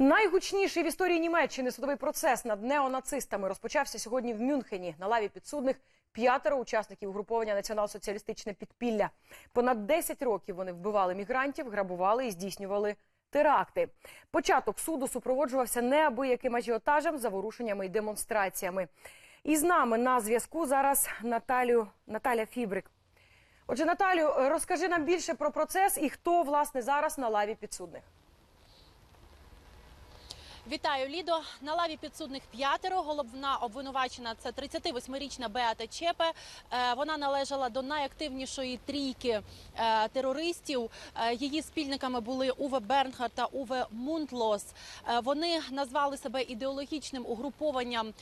Найгучніший в історії Німеччини судовий процес над неонацистами розпочався сьогодні в Мюнхені. На лаві підсудних п'ятеро учасників угруповання націонал-соціалістичне підпілля. Понад 10 років вони вбивали мігрантів, грабували і здійснювали теракти. Початок суду супроводжувався неабияким ажіотажем, заворушеннями і демонстраціями. І з нами на зв'язку зараз Наталю Наталя Фібрик. Отже, Наталю, розкажи нам більше про процес і хто власне зараз на лаві підсудних. Вітаю, Лідо. На лаві підсудних п'ятеро. Головна обвинувачена це 38-річна Беата Чепе. Е, Вона належала до найактивнішої трійки е, терористів. Е, Її спільниками були Уве Бернхард та Уве Мунтлос. Вони назвали себе ідеологічним угрупованням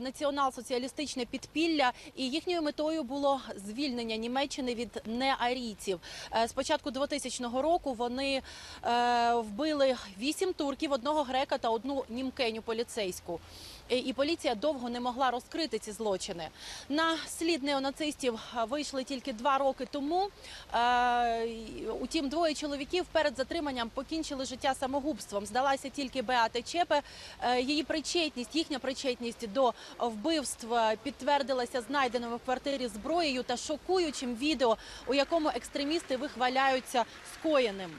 націонал-соціалістичне підпілля, і їхньою метою було звільнення Німеччини від неарійців. З початку 2000 року вони вбили вісім турків, одного грека та одну німкеню поліцейську. Е, І поліція довго не могла розкрити ці злочини. На слід неонацистів е, вийшли тільки два роки тому. Е, Утім, двоє чоловіків перед затриманням покінчили життя самогубством. Здалася тільки Беата Чепе. Її причетність, їхня причетність до вбивств підтвердилася знайденими в квартирі зброєю та шокуючим відео, у якому екстремісти вихваляються скоєним.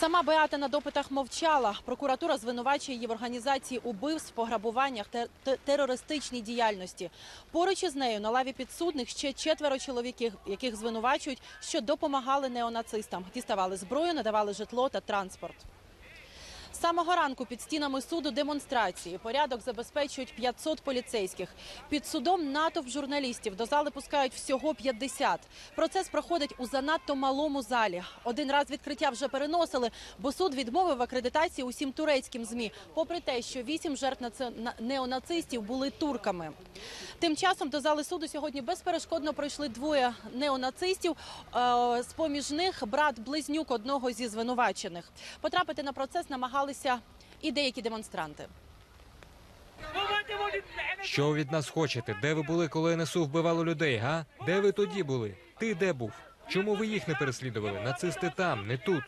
Сама Беата на допитах мовчала. Прокуратура звинувачує її в організації убивств, пограбуваннях та терористичній діяльності. Поруч із нею на лаві підсудних ще четверо чоловіків, яких звинувачують, що допомагали неонацистам, діставали зброю, надавали житло та транспорт. Самого ранку під стінами суду демонстрації. Порядок забезпечують 500 поліцейських. Під судом натовп журналістів до зали пускають всього 50. Процес проходить у занадто малому залі. Один раз відкриття вже переносили, бо суд відмовив акредитації усім турецьким змі, попри те, що вісім жертв неонацистів були турками. Тим часом до зали суду сьогодні безперешкодно пройшли двоє неонацистів. Е, З поміж них брат-близнюк одного зі звинувачених. Потрапити на процес намагалися і деякі демонстранти. Що ви від нас хочете? Де ви були, коли НСУ вбивало людей? Га? Де ви тоді були? Ти де був? Чому ви їх не переслідували? Нацисти там, не тут.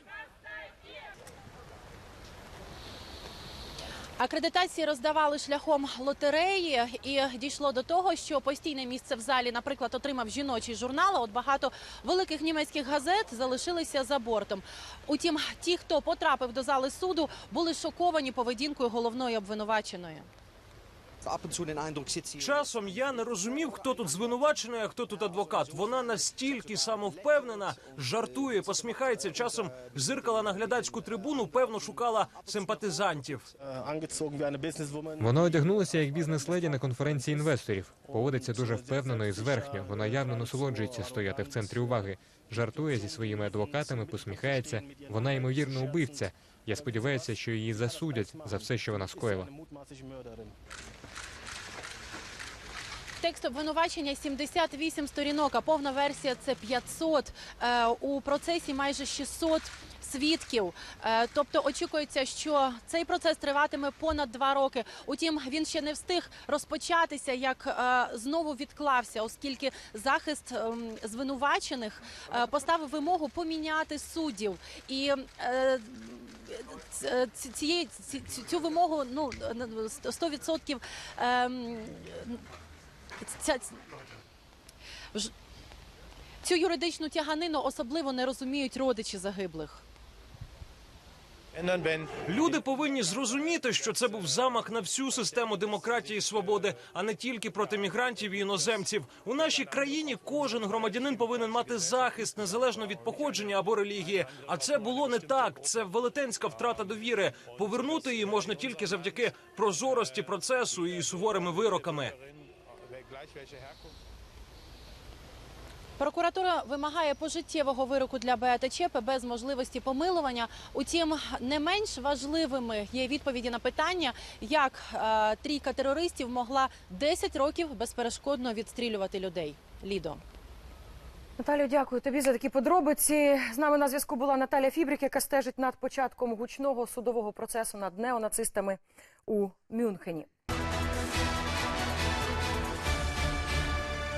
Акредитації роздавали шляхом лотереї, і дійшло до того, що постійне місце в залі, наприклад, отримав жіночий журнал. а От багато великих німецьких газет залишилися за бортом. Утім, ті, хто потрапив до зали суду, були шоковані поведінкою головної обвинуваченої. Часом я не розумів, хто тут звинувачений, а хто тут адвокат. Вона настільки самовпевнена, жартує, посміхається. Часом зиркала на глядацьку трибуну, певно, шукала симпатизантів. Вона одягнулася як бізнес-леді на конференції інвесторів. Поводиться дуже впевнено і зверхньо. Вона явно насолоджується стояти в центрі уваги. Жартує зі своїми адвокатами, посміхається. Вона ймовірно убивця. Я сподіваюся, що її засудять за все, що вона скоїла. Текст обвинувачення 78 сторінок, а повна версія це 500. Е, У процесі майже 600 свідків. Е, Тобто очікується, що цей процес триватиме понад два роки. Утім, він ще не встиг розпочатися, як е, знову відклався, оскільки захист ем, звинувачених е, поставив вимогу поміняти суддів. І цієї цю- вимогу ну 100% ем, ця, цю юридичну тяганину особливо не розуміють родичі загиблих. Люди повинні зрозуміти, що це був замах на всю систему демократії і свободи, а не тільки проти мігрантів і іноземців. У нашій країні кожен громадянин повинен мати захист незалежно від походження або релігії. А це було не так. Це велетенська втрата довіри. Повернути її можна тільки завдяки прозорості процесу і суворими вироками. Прокуратура вимагає пожиттєвого вироку для Беати Чепи без можливості помилування. Утім, не менш важливими є відповіді на питання, як е, трійка терористів могла 10 років безперешкодно відстрілювати людей. Лідо. Наталю, дякую тобі за такі подробиці. З нами на зв'язку була Наталя Фібрик, яка стежить над початком гучного судового процесу над неонацистами у Мюнхені.